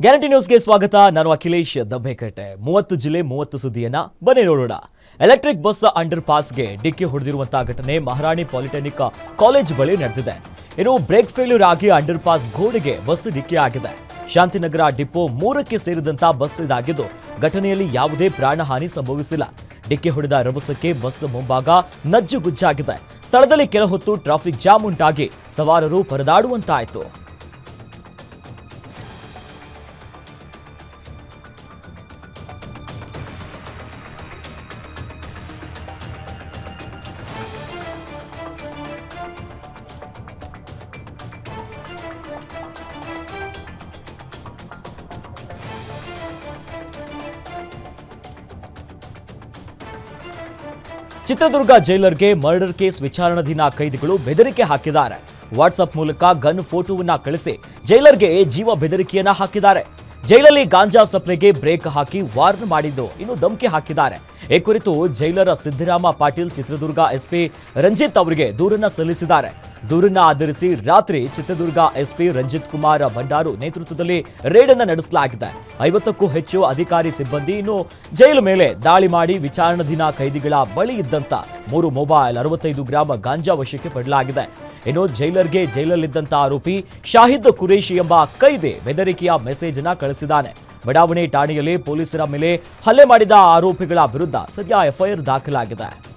Guarantee ನ್ಯೂಸ್ಗೆ ಸ್ವಾಗತ. ನಾನು ಅಖಿಲೇಶ್ ದಬ್ಬೆಕಟ್ಟೆ. ಮೂವತ್ತು ಜಿಲ್ಲೆ ಮೂವತ್ತು ಸುದ್ದಿಯನ್ನ ಬನ್ನಿ ನೋಡೋಣ. ಎಲೆಕ್ಟ್ರಿಕ್ ಬಸ್ ಅಂಡರ್ ಪಾಸ್ಗೆ ಡಿಕ್ಕಿ ಹೊಡೆದಿರುವಂತಹ ಘಟನೆ ಮಹಾರಾಣಿ ಪಾಲಿಟೆಕ್ನಿಕ್ ಕಾಲೇಜ್ ಬಳಿ ನಡೆದಿದೆ. ಇನ್ನು ಬ್ರೇಕ್ ಫೇಲ್ಯೂರ್ ಆಗಿ ಅಂಡರ್ ಪಾಸ್ ಗೋಡೆಗೆ ಬಸ್ ಡಿಕ್ಕಿ ಆಗಿದೆ. ಶಾಂತಿನಗರ ಡಿಪೋ ಮೂರಕ್ಕೆ ಸೇರಿದಂತ ಬಸ್ ಇದಾಗಿದ್ದು, ಘಟನೆಯಲ್ಲಿ ಯಾವುದೇ ಪ್ರಾಣಹಾನಿ ಸಂಭವಿಸಿಲ್ಲ. ಡಿಕ್ಕಿ ಹೊಡೆದ ರಭಸಕ್ಕೆ ಬಸ್ ಮುಂಭಾಗ ನಜ್ಜುಗುಜ್ಜಾಗಿದೆ. ಸ್ಥಳದಲ್ಲಿ ಕೆಲ ಹೊತ್ತು ಟ್ರಾಫಿಕ್ ಜಾಮ್ ಉಂಟಾಗಿ ಸವಾರರು ಪರದಾಡುವಂತಾಯಿತು. ಚಿತ್ರದುರ್ಗ ಜೈಲರ್ಗೆ ಮರ್ಡರ್ ಕೇಸ್ ವಿಚಾರಣಾಧೀನ ಕೈದಿಗಳು ಬೆದರಿಕೆ ಹಾಕಿದ್ದಾರೆ. ವಾಟ್ಸಪ್ ಮೂಲಕ ಗನ್ ಫೋಟೋವನ್ನ ಕಳಿಸಿ ಜೈಲರ್ಗೆ ಜೀವ ಬೆದರಿಕೆಯನ್ನ ಹಾಕಿದ್ದಾರೆ. ಜೈಲಲ್ಲಿ ಗಾಂಜಾ ಸಪ್ಲೈಗೆ ಬ್ರೇಕ್ ಹಾಕಿ ವಾರ್ನ್ ಮಾಡಿದ್ದು ಇನ್ನು ಧಮಕಿ ಹಾಕಿದ್ದಾರೆ. ಈ ಕುರಿತು ಜೈಲರ ಸಿದ್ದರಾಮ ಪಾಟೀಲ್, ಚಿತ್ರದುರ್ಗ ಎಸ್ಪಿ ರಂಜಿತ್ ಅವರಿಗೆ ದೂರನ್ನ ಸಲ್ಲಿಸಿದ್ದಾರೆ. ದೂರನ್ನ ಆಧರಿಸಿ ರಾತ್ರಿ ಚಿತ್ರದುರ್ಗ ಎಸ್ಪಿ ರಂಜಿತ್ ಕುಮಾರ್ ಭಂಡಾರು ನೇತೃತ್ವದಲ್ಲಿ ರೇಡ್ ಅನ್ನು ನಡೆಸಲಾಗಿದೆ. ಐವತ್ತಕ್ಕೂ ಹೆಚ್ಚು ಅಧಿಕಾರಿ ಸಿಬ್ಬಂದಿ ಇನ್ನು ಜೈಲು ಮೇಲೆ ದಾಳಿ ಮಾಡಿ ವಿಚಾರಣಾಧೀನ ಕೈದಿಗಳ ಬಳಿ ಇದ್ದಂತ ಮೂರು ಮೊಬೈಲ್ ಅರವತ್ತೈದು ಗ್ರಾಂ ಗಾಂಜಾ ವಶಕ್ಕೆ ಪಡೆಯಲಾಗಿದೆ. ಇನ್ನು ಜೈಲರ್ಗೆ ಜೈಲಲ್ಲಿದ್ದಂತ ಆರೋಪಿ ಶಾಹಿದ್ ಕುರೇಶಿ ಎಂಬ ಕೈದೆ ಬೆದರಿಕೆಯ ಮೆಸೇಜ್ನ ಕಳಿಸಿದ್ದಾನೆ. ಬಡಾವಣೆ ಠಾಣೆಯಲ್ಲಿ ಪೊಲೀಸರ ಮೇಲೆ ಹಲ್ಲೆ ಮಾಡಿದ ಆರೋಪಿಗಳ ವಿರುದ್ಧ ಸದ್ಯ ಎಫ್ಐಆರ್ ದಾಖಲಾಗಿದೆ.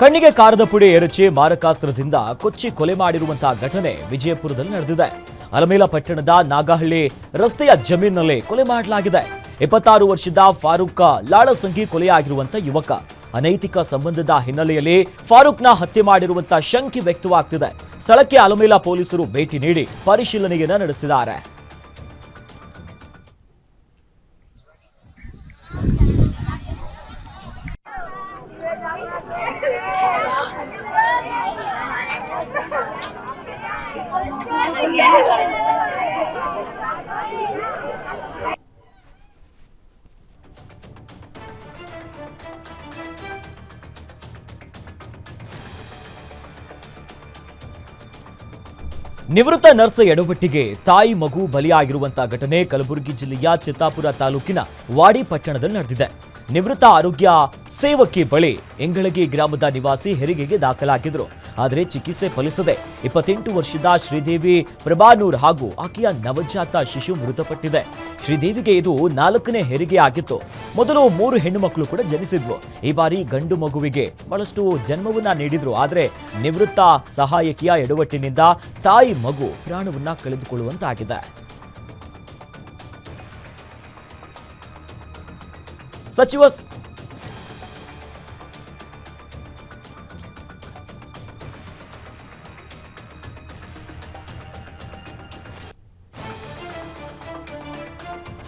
ಕಣ್ಣಿಗೆ ಕಾರದ ಪುಡಿ ಎರಚಿ ಮಾರಕಾಸ್ತ್ರದಿಂದ ಕೊಚ್ಚಿ ಕೊಲೆ ಮಾಡಿರುವಂತಹ ಘಟನೆ ವಿಜಯಪುರದಲ್ಲಿ ನಡೆದಿದೆ. ಅಲಮೇಲ ಪಟ್ಟಣದ ನಾಗಹಳ್ಳಿ ರಸ್ತೆಯ ಜಮೀನಿನಲ್ಲಿ ಕೊಲೆ ಮಾಡಲಾಗಿದೆ. ಇಪ್ಪತ್ತಾರು ವರ್ಷದ ಫಾರೂಕ್ ಲಾಳಸಂಗಿ ಕೊಲೆಯಾಗಿರುವಂತ ಯುವಕ. ಅನೈತಿಕ ಸಂಬಂಧದ ಹಿನ್ನೆಲೆಯಲ್ಲಿ ಫಾರೂಕ್ನ ಹತ್ಯೆ ಮಾಡಿರುವಂತಹ ಶಂಕೆ ವ್ಯಕ್ತವಾಗ್ತಿದೆ. ಸ್ಥಳಕ್ಕೆ ಅಲಮೇಲ ಪೊಲೀಸರು ಭೇಟಿ ನೀಡಿ ಪರಿಶೀಲನೆಯನ್ನ ನಡೆಸಿದ್ದಾರೆ. ನಿವೃತ್ತ ನರ್ಸ್ ಎಡವಟ್ಟಿಗೆ ತಾಯಿ ಮಗು ಬಲಿಯಾಗಿರುವಂತಹ ಘಟನೆ ಕಲಬುರಗಿ ಜಿಲ್ಲೆಯ ಚಿತ್ತಾಪುರ ತಾಲೂಕಿನ ವಾಡಿ ಪಟ್ಟಣದಲ್ಲಿ ನಡೆದಿದೆ. ನಿವೃತ್ತ ಆರೋಗ್ಯ ಸೇವಕಿ ಬಳಿ ಎಂಗಳಗಿ ಗ್ರಾಮದ ನಿವಾಸಿ ಹೆರಿಗೆಗೆ ದಾಖಲಾಗಿದ್ರು. ಆದರೆ ಚಿಕಿತ್ಸೆ ಫಲಿಸದೆ ಇಪ್ಪತ್ತೆಂಟು ವರ್ಷದ ಶ್ರೀದೇವಿ ಪ್ರಭಾನೂರ್ ಹಾಗೂ ಆಕೆಯ ನವಜಾತ ಶಿಶು ಮೃತಪಟ್ಟಿದೆ. ಶ್ರೀದೇವಿಗೆ ಇದು ನಾಲ್ಕನೇ ಹೆರಿಗೆ ಆಗಿತ್ತು. ಮೊದಲು ಮೂರು ಹೆಣ್ಣು ಮಕ್ಕಳು ಕೂಡ ಜನಿಸಿದ್ವು. ಈ ಬಾರಿ ಗಂಡು ಮಗುವಿಗೆ ಬಹಳಷ್ಟು ಜನ್ಮವನ್ನ ನೀಡಿದ್ರು. ಆದರೆ ನಿವೃತ್ತ ಸಹಾಯಕಿಯ ಎಡವಟ್ಟಿನಿಂದ ತಾಯಿ ಮಗು ಪ್ರಾಣವನ್ನ ಕಳೆದುಕೊಳ್ಳುವಂತಾಗಿದೆ. ಸಚಿವ ಸ್-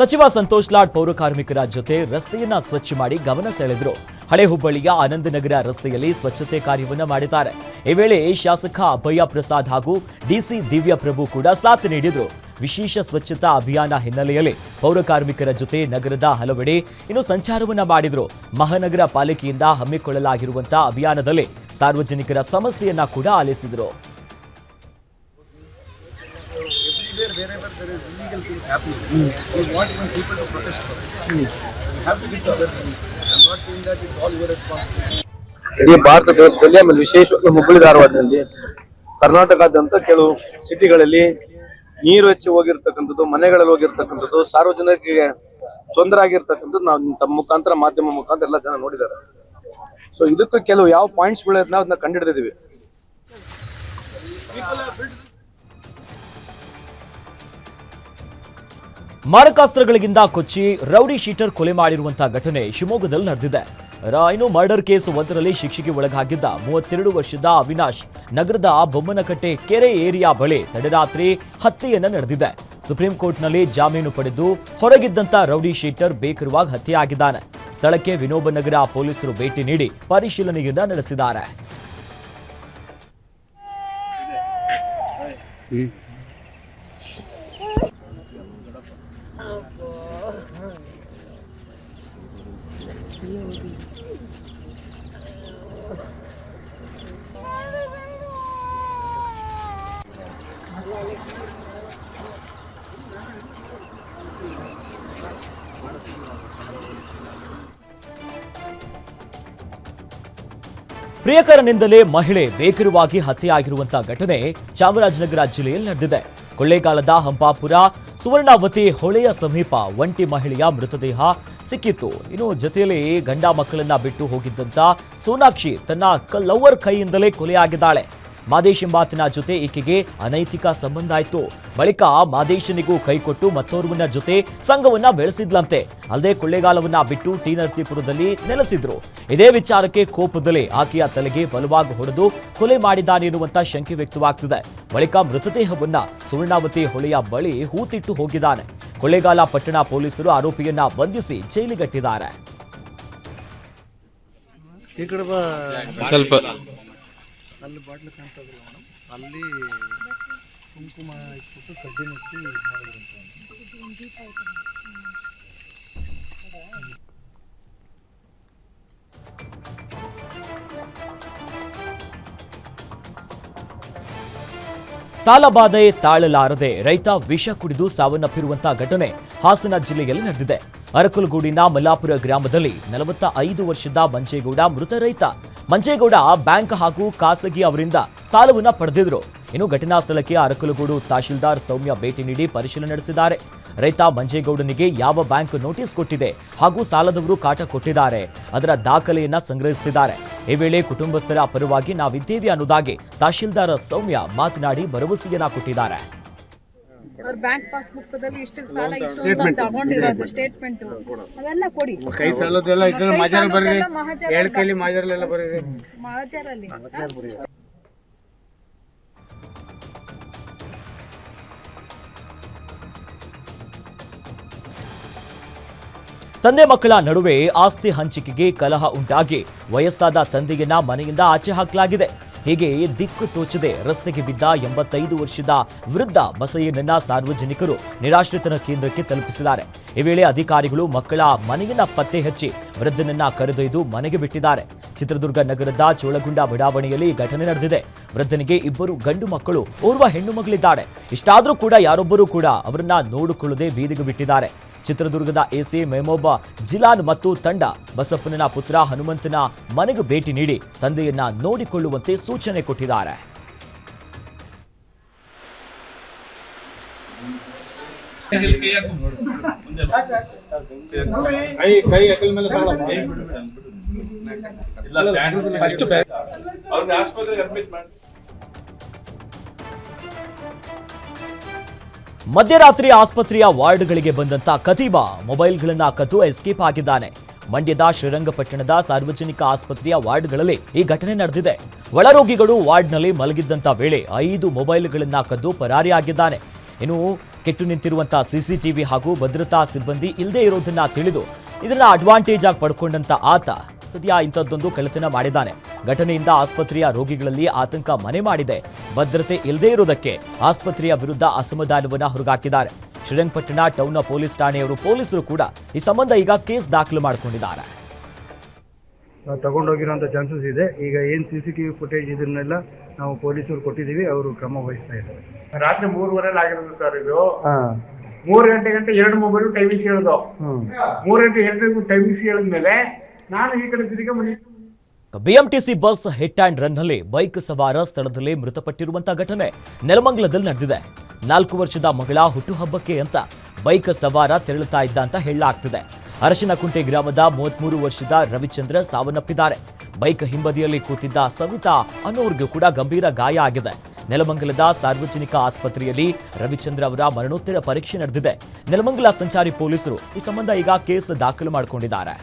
ಸಚಿವ ಸಂತೋಷ್ ಲಾಡ್ ಪೌರ ಕಾರ್ಮಿಕರ ಜೊತೆ ರಸ್ತೆಯನ್ನ ಸ್ವಚ್ಛ ಮಾಡಿ ಗಮನ ಸೆಳೆದ್ರು. ಹಳೆ ಹುಬ್ಬಳ್ಳಿಯ ಆನಂದನಗರ ರಸ್ತೆಯಲ್ಲಿ ಸ್ವಚ್ಛತೆ ಕಾರ್ಯವನ್ನ ಮಾಡಿದ್ದಾರೆ. ಈ ವೇಳೆ ಶಾಸಕ ಅಭಯ ಪ್ರಸಾದ್ ಹಾಗೂ ಡಿಸಿ ದಿವ್ಯ ಪ್ರಭು ಕೂಡ ಸಾಥ್ ನೀಡಿದರು. ವಿಶೇಷ ಸ್ವಚ್ಛತಾ ಅಭಿಯಾನ ಹಿನ್ನೆಲೆಯಲ್ಲಿ ಪೌರ ಕಾರ್ಮಿಕರ ಜೊತೆ ನಗರದ ಹಲವೆಡೆ ಇನ್ನು ಸಂಚಾರವನ್ನ ಮಾಡಿದ್ರು. ಮಹಾನಗರ ಪಾಲಿಕೆಯಿಂದ ಹಮ್ಮಿಕೊಳ್ಳಲಾಗಿರುವಂತಹ ಅಭಿಯಾನದಲ್ಲಿ ಸಾರ್ವಜನಿಕರ ಸಮಸ್ಯೆಯನ್ನ ಕೂಡ ಆಲಿಸಿದ್ರು. Is things happening, we want even people to protest for it. We have to get together. I'm not saying that it's all your responsibility. ಇಡೀ ಭಾರತ ದೇಶದಲ್ಲಿ ಆಮೇಲೆ ವಿಶೇಷವಾಗಿ ಹುಬ್ಬಳ್ಳಿ ಧಾರವಾಡದಲ್ಲಿ ಕರ್ನಾಟಕದಂತ ಕೆಲವು ಸಿಟಿಗಳಲ್ಲಿ ನೀರು ಹೆಚ್ಚಿ ಹೋಗಿರ್ತಕ್ಕಂಥದ್ದು ಮನೆಗಳಲ್ಲಿ ಹೋಗಿರ್ತಕ್ಕಂಥದ್ದು ಸಾರ್ವಜನಿಕರಿಗೆ ತೊಂದರೆ ಆಗಿರ್ತಕ್ಕಂಥದ್ದು ನಾವು ತಮ್ಮ ಮುಖಾಂತರ ಮಾಧ್ಯಮ ಮುಖಾಂತರ ಎಲ್ಲ ಜನ ನೋಡಿದ್ದಾರೆ ಸೊ ಇದಕ್ಕೆ ಕೆಲವು ಯಾವ ಪಾಯಿಂಟ್ಸ್ಗಳನ್ನ ಅದನ್ನ ಕಂಡಿಡಿದಿವಿ ಮಾರಕಾಸ್ತ್ರಗಳಿಂದ ಕೊಚ್ಚಿ ರೌಡಿ ಶೀಟರ್ ಕೊಲೆ ಮಾಡಿರುವಂತಹ ಘಟನೆ ಶಿವಮೊಗ್ಗದಲ್ಲಿ ನಡೆದಿದೆ. ರಾಯ್ನು ಮರ್ಡರ್ ಕೇಸ್ ಒಂದರಲ್ಲಿ ಶಿಕ್ಷೆಗೆ ಒಳಗಾಗಿದ್ದ ಮೂವತ್ತೆರಡು ವರ್ಷದ ಅವಿನಾಶ್ ನಗರದ ಬೊಮ್ಮನಕಟ್ಟೆ ಕೆರೆ ಏರಿಯಾ ಬಳಿ ತಡರಾತ್ರಿ ಹತ್ಯೆಯನ್ನ ನಡೆದಿದೆ. ಸುಪ್ರೀಂ ಕೋರ್ಟ್ನಲ್ಲಿ ಜಾಮೀನು ಪಡೆದು ಹೊರಗಿದ್ದಂತ ರೌಡಿ ಶೀಟರ್ ಬೇಕರುವಾಗ ಹತ್ಯೆಯಾಗಿದ್ದಾನೆ. ಸ್ಥಳಕ್ಕೆ ವಿನೋಬ ನಗರ ಪೊಲೀಸರು ಭೇಟಿ ನೀಡಿ ಪರಿಶೀಲನೆಯನ್ನ ನಡೆಸಿದ್ದಾರೆ. ಪ್ರಿಯಕರನಿಂದಲೇ ಮಹಿಳೆ ಬೇಕಿರುವಾಗಿ ಹತ್ಯೆಯಾಗಿರುವಂತಹ ಘಟನೆ ಚಾಮರಾಜನಗರ ಜಿಲ್ಲೆಯಲ್ಲಿ ನಡೆದಿದೆ. ಕೊಳ್ಳೇಗಾಲದ ಹಂಪಾಪುರ ಸುವರ್ಣಾವತಿ ಹೊಳೆಯ ಸಮೀಪ ಒಂಟಿ ಮಹಿಳೆಯ ಮೃತದೇಹ ಸಿಕ್ಕಿತ್ತು. ಇನ್ನು ಜೊತೆಯಲ್ಲಿ ಗಂಡ ಮಕ್ಕಳನ್ನ ಬಿಟ್ಟು ಹೋಗಿದ್ದಂತ ಸೋನಾಕ್ಷಿ ತನ್ನ ಲವರ್ ಕೈಯಿಂದಲೇ ಕೊಲೆಯಾಗಿದ್ದಾಳೆ. ಮಾದೇಶ್ ಎಂಬಾತನ ಜೊತೆ ಈಕೆಗೆ ಅನೈತಿಕ ಸಂಬಂಧ ಆಯ್ತು. ಬಳಿಕ ಮಾದೇಶನಿಗೂ ಕೈಕೊಟ್ಟು ಮತ್ತೋರ್ವನ ಜೊತೆ ಸಂಘವನ್ನ ಬೆಳೆಸಿದ್ಲಂತೆ. ಅಲ್ಲದೆ ಕೊಳ್ಳೇಗಾಲವನ್ನ ಬಿಟ್ಟು ಟಿ ನರಸೀಪುರದಲ್ಲಿ ನೆಲೆಸಿದ್ರು. ಇದೇ ವಿಚಾರಕ್ಕೆ ಕೋಪದಲ್ಲಿ ಆಕೆಯ ತಲೆಗೆ ಬಲವಾಗಿ ಹೊಡೆದು ಕೊಲೆ ಮಾಡಿದ್ದಾನೆ ಎನ್ನುವಂತ ಶಂಕೆ ವ್ಯಕ್ತವಾಗ್ತಿದೆ. ಬಳಿಕ ಮೃತದೇಹವನ್ನ ಸುವರ್ಣಾವತಿ ಹೊಳೆಯ ಬಳಿ ಹೂತಿಟ್ಟು ಹೋಗಿದ್ದಾನೆ. ಕೊಳ್ಳೇಗಾಲ ಪಟ್ಟಣ ಪೊಲೀಸರು ಆರೋಪಿಯನ್ನ ಬಂಧಿಸಿ ಜೈಲಿಗಟ್ಟಿದ್ದಾರೆ. ಸ್ವಲ್ಪ ಅಲ್ಲಿ ಬಾಟ್ಲು ಕಾಣ್ತದಲ್ಲ ಮೇಡಮ್. ಅಲ್ಲಿ ಕುಂಕುಮ ಇಟ್ಬಿಟ್ಟು ಕಡ್ಡಿ ಮುಚ್ಚಿ ಇದು ಮಾಡಿದ್ರಂತೆ ಸಾಲಬಾಧೆ ತಾಳಲಾರದೆ ರೈತ ವಿಷ ಕುಡಿದು ಸಾವನ್ನಪ್ಪಿರುವಂತಹ ಘಟನೆ ಹಾಸನ ಜಿಲ್ಲೆಯಲ್ಲಿ ನಡೆದಿದೆ. ಅರಕಲಗೂಡಿನ ಮಲ್ಲಾಪುರ ಗ್ರಾಮದಲ್ಲಿ ನಲವತ್ತ ಐದು ವರ್ಷದ ಮಂಜೇಗೌಡ ಮೃತ ರೈತ ಮಂಜೇಗೌಡ ಬ್ಯಾಂಕ್ ಹಾಗೂ ಖಾಸಗಿ ಅವರಿಂದ ಸಾಲವನ್ನ ಪಡೆದಿದ್ರು. ಇನ್ನು ಘಟನಾ ಸ್ಥಳಕ್ಕೆ ಅರಕಲಗೂಡು ತಹಶೀಲ್ದಾರ್ ಸೌಮ್ಯ ಭೇಟಿ ನೀಡಿ ಪರಿಶೀಲನೆ ನಡೆಸಿದ್ದಾರೆ. ರೈತ ಮಂಜೇಗೌಡನಿಗೆ ಯಾವ ಬ್ಯಾಂಕ್ ನೋಟಿಸ್ ಕೊಟ್ಟಿದೆ ಹಾಗೂ ಸಾಲದವರು ಕಾಟ ಕೊಟ್ಟಿದ್ದಾರೆ ಅದರ ದಾಖಲೆಯನ್ನ ಸಂಗ್ರಹಿಸುತ್ತಿದ್ದಾರೆ. ಈ ವೇಳೆ ಕುಟುಂಬಸ್ಥರ ಪರವಾಗಿ ನಾವಿದ್ದೇವೆ ಅನ್ನೋದಾಗಿ ತಹಶೀಲ್ದಾರ್ ಸೌಮ್ಯ ಮಾತನಾಡಿ ಭರವಸೆಯನ್ನ ಕೊಟ್ಟಿದ್ದಾರೆ. ಅವ್ರ ಬ್ಯಾಂಕ್ ಪಾಸ್ಬುಕ್ದಲ್ಲಿ ಇಷ್ಟು ಸಾಲ ಇಷ್ಟು ಅಂತ ತಗೊಂಡಿರೋದು ಸ್ಟೇಟ್ಮೆಂಟ್ ಅವೆಲ್ಲ ಕೊಡಿ. ಕೈ ಸಾಲದೆಲ್ಲ ಇದ್ರೆ ಕೈ ಮಾಜಾರ ಬರ್ರಿ. ಕೈಲಿ ಮಾಜಾರಲ್ಲೆಲ್ಲ ಬರ್ರಿ. ತಂದೆ ಮಕ್ಕಳ ನಡುವೆ ಆಸ್ತಿ ಹಂಚಿಕೆಗೆ ಕಲಹ ಉಂಟಾಗಿ ವಯಸ್ಸಾದ ತಂದೆಯನ್ನ ಮನೆಯಿಂದ ಆಚೆ ಹಾಕಲಾಗಿದೆ. ಹೀಗೆ ದಿಕ್ಕು ತೋಚದೆ ರಸ್ತೆಗೆ ಬಿದ್ದ ಎಂಬತ್ತೈದು ವರ್ಷದ ವೃದ್ಧ ಬಸಯ್ಯನನ್ನ ಸಾರ್ವಜನಿಕರು ನಿರಾಶ್ರಿತನ ಕೇಂದ್ರಕ್ಕೆ ತಲುಪಿಸಿದ್ದಾರೆ. ಈ ವೇಳೆ ಅಧಿಕಾರಿಗಳು ಮಕ್ಕಳ ಮನೆಯನ್ನ ಪತ್ತೆ ಹಚ್ಚಿ ವೃದ್ಧನನ್ನ ಕರೆದೊಯ್ದು ಮನೆಗೆ ಬಿಟ್ಟಿದ್ದಾರೆ. ಚಿತ್ರದುರ್ಗ ನಗರದ ಚೋಳಗುಂಡ ಬಡಾವಣೆಯಲ್ಲಿ ಘಟನೆ ನಡೆದಿದೆ. ವೃದ್ಧನಿಗೆ ಇಬ್ಬರು ಗಂಡು ಮಕ್ಕಳು ಓರ್ವ ಹೆಣ್ಣು ಮಗಳಿದ್ದಾರೆ. ಇಷ್ಟಾದರೂ ಕೂಡ ಯಾರೊಬ್ಬರೂ ಕೂಡ ಅವರನ್ನ ನೋಡಿಕೊಳ್ಳದೆ ಬೀದಿಗೆ ಬಿಟ್ಟಿದ್ದಾರೆ. ಚಿತ್ರದುರ್ಗದ ಎಸಿ ಮೆಮೋಬ ಜಿಲಾನ್ ಮತ್ತು ತಂಡ ಬಸಪ್ಪನ ಪುತ್ರ ಹನುಮಂತನ ಮನೆಗೆ ಭೇಟಿ ನೀಡಿ ತಂದೆಯನ್ನ ನೋಡಿಕೊಳ್ಳುವಂತೆ ಸೂಚನೆ ಕೊಟ್ಟಿದ್ದಾರೆ. ಆಸ್ಪತ್ರೆಗೆ ಅಡ್ಮಿಟ್ ಮಾಡಿ. ಮಧ್ಯರಾತ್ರಿ ಆಸ್ಪತ್ರೆಯ ವಾರ್ಡ್ಗಳಿಗೆ ಬಂದಂತ ಕತೀಬ ಮೊಬೈಲ್ಗಳನ್ನ ಕದ್ದು ಎಸ್ಕೇಪ್ ಆಗಿದ್ದಾನೆ. ಮಂಡ್ಯದ ಶ್ರೀರಂಗಪಟ್ಟಣದ ಸಾರ್ವಜನಿಕ ಆಸ್ಪತ್ರೆಯ ವಾರ್ಡ್ಗಳಲ್ಲಿ ಈ ಘಟನೆ ನಡೆದಿದೆ. ಒಳರೋಗಿಗಳು ವಾರ್ಡ್ನಲ್ಲಿ ಮಲಗಿದ್ದಂತ ವೇಳೆ ಐದು ಮೊಬೈಲ್ಗಳನ್ನ ಕದ್ದು ಪರಾರಿಯಾಗಿದ್ದಾನೆ ಇನ್ನು ಕೆಟ್ಟು ನಿಂತಿರುವಂತಹ ಸಿಸಿಟಿವಿ ಹಾಗೂ ಭದ್ರತಾ ಸಿಬ್ಬಂದಿ ಇಲ್ಲದೆ ಇರೋದನ್ನ ತಿಳಿದು ಇದನ್ನ ಅಡ್ವಾಂಟೇಜ್ ಆಗಿ ಪಡ್ಕೊಂಡಂತ ಆತ ಸದ್ಯ ಇಂಥದ್ದೊಂದು ಕಳ್ಳತನ ಮಾಡಿದ್ದಾನೆ. ಘಟನೆಯಿಂದ ಆಸ್ಪತ್ರೆಯ ರೋಗಿಗಳಲ್ಲಿ ಆತಂಕ ಮನೆ ಮಾಡಿದೆ. ಭದ್ರತೆ ಇಲ್ಲದೇ ಇರುವುದಕ್ಕೆ ಆಸ್ಪತ್ರೆಯ ವಿರುದ್ಧ ಅಸಮಾಧಾನವನ್ನು ಹೊರಗಾಕಿದ್ದಾರೆ. ಶ್ರೀರಂಗಪಟ್ಟಣ ಟೌನ್ನ ಪೊಲೀಸ್ ಠಾಣೆಯವರು ಪೊಲೀಸರು ಕೂಡ ಈ ಸಂಬಂಧ ಈಗ ಕೇಸ್ ದಾಖಲು ಮಾಡಿಕೊಂಡಿದ್ದಾರೆ. ನಾವು ತಗೊಂಡೋಗಿರುವಂಥ ಚಾನ್ಸಸ್ ಇದೆ. ಈಗ ಏನು C C T V footage ಇದನ್ನೆಲ್ಲ ನಾವು ಪೊಲೀಸರು ಕೊಟ್ಟಿದ್ದೀವಿ. ಅವರು ಕ್ರಮ ವಹಿಸ್ತಾ ಇದ್ದಾರೆ. ರಾತ್ರಿ ಮೂರುವರೆ ಆಗಿರೋದು ಸರ್ ಇದು. ಮೂರು ಗಂಟೆ ಗಂಟೆ ಎರಡು ಮೊಬೈಲ್ ಟೈಮಿಂಗ್ಸ್ ಹೇಳಿದ್ರು ಮೂರು ಗಂಟೆ ಎರಡು ಟೈಮಿಂಗ್ಸ್ ಹೇಳಿದ್ಮೇಲೆ ನಾನು ಈ ಕಡೆ ಬಿಎಂಟಿಸಿ ಬಸ್ ಹಿಟ್ ಆ್ಯಂಡ್ ರನ್ನಲ್ಲಿ ಬೈಕ್ ಸವಾರ ಸ್ಥಳದಲ್ಲಿ ಮೃತಪಟ್ಟಿರುವಂತಹ ಘಟನೆ ನೆಲಮಂಗಲದಲ್ಲಿ ನಡೆದಿದೆ. ನಾಲ್ಕು ವರ್ಷದ ಮಗಳ ಹುಟ್ಟುಹಬ್ಬಕ್ಕೆ ಅಂತ ಬೈಕ್ ಸವಾರ ತೆರಳುತ್ತಾ ಇದ್ದ ಅಂತ ಹೇಳಲಾಗ್ತಿದೆ. ಅರಶಿನಕುಂಟೆ ಗ್ರಾಮದ ಮೂವತ್ಮೂರು ವರ್ಷದ ರವಿಚಂದ್ರ ಸಾವನ್ನಪ್ಪಿದ್ದಾರೆ. ಬೈಕ್ ಹಿಂಬದಿಯಲ್ಲಿ ಕೂತಿದ್ದ ಸವಿತಾ ಅನ್ನೋರ್ಗೂ ಕೂಡ ಗಂಭೀರ ಗಾಯ ಆಗಿದೆ. ನೆಲಮಂಗಲದ ಸಾರ್ವಜನಿಕ ಆಸ್ಪತ್ರೆಯಲ್ಲಿ ರವಿಚಂದ್ರ ಅವರ ಮರಣೋತ್ತರ ಪರೀಕ್ಷೆ ನಡೆದಿದೆ. ನೆಲಮಂಗಲ ಸಂಚಾರಿ ಪೊಲೀಸರು ಈ ಸಂಬಂಧ ಈಗ ಕೇಸ್ ದಾಖಲು ಮಾಡಿಕೊಂಡಿದ್ದಾರೆ.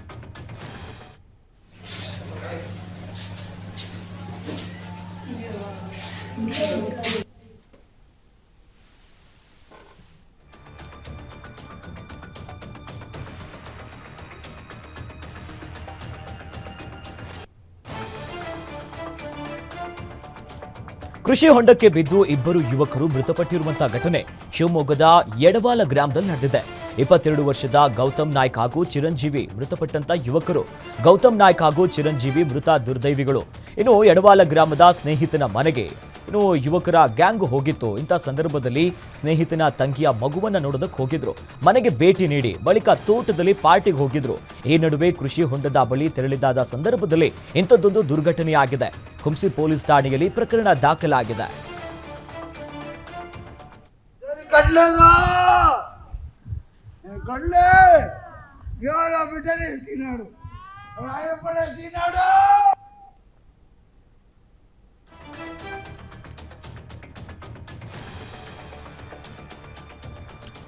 ಕೃಷಿ ಹೊಂಡಕ್ಕೆ ಬಿದ್ದು ಇಬ್ಬರು ಯುವಕರು ಮೃತಪಟ್ಟಿರುವಂತಹ ಘಟನೆ ಶಿವಮೊಗ್ಗದ ಎಡವಾಲ ಗ್ರಾಮದಲ್ಲಿ ನಡೆದಿದೆ. ಇಪ್ಪತ್ತೆರಡು ವರ್ಷದ ಗೌತಮ್ ನಾಯ್ಕ ಹಾಗೂ ಚಿರಂಜೀವಿ ಮೃತಪಟ್ಟಂತ ಯುವಕರು. ಗೌತಮ್ ನಾಯ್ಕ ಹಾಗೂ ಚಿರಂಜೀವಿ ಮೃತ ದುರ್ದೈವಿಗಳು. ಇನ್ನು ಎಡವಾಲ ಗ್ರಾಮದ ಸ್ನೇಹಿತನ ಮನೆಗೆ ಇನ್ನು ಯುವಕರ ಗ್ಯಾಂಗ್ ಹೋಗಿತ್ತು. ಇಂಥ ಸಂದರ್ಭದಲ್ಲಿ ಸ್ನೇಹಿತನ ತಂಗಿಯ ಮಗುವನ್ನ ನೋಡೋದಕ್ಕೆ ಹೋಗಿದ್ರು. ಮನೆಗೆ ಭೇಟಿ ನೀಡಿ ಬಳಿಕ ತೋಟದಲ್ಲಿ ಪಾರ್ಟಿಗೆ ಹೋಗಿದ್ರು. ಈ ನಡುವೆ ಕೃಷಿ ಹೊಂಡದ ಬಳಿ ತೆರಳಿದಾದ ಸಂದರ್ಭದಲ್ಲಿ ಇಂಥದ್ದೊಂದು ದುರ್ಘಟನೆಯಾಗಿದೆ. ಕುಂಸಿ ಪೊಲೀಸ್ ಠಾಣೆಯಲ್ಲಿ ಪ್ರಕರಣ ದಾಖಲಾಗಿದೆ.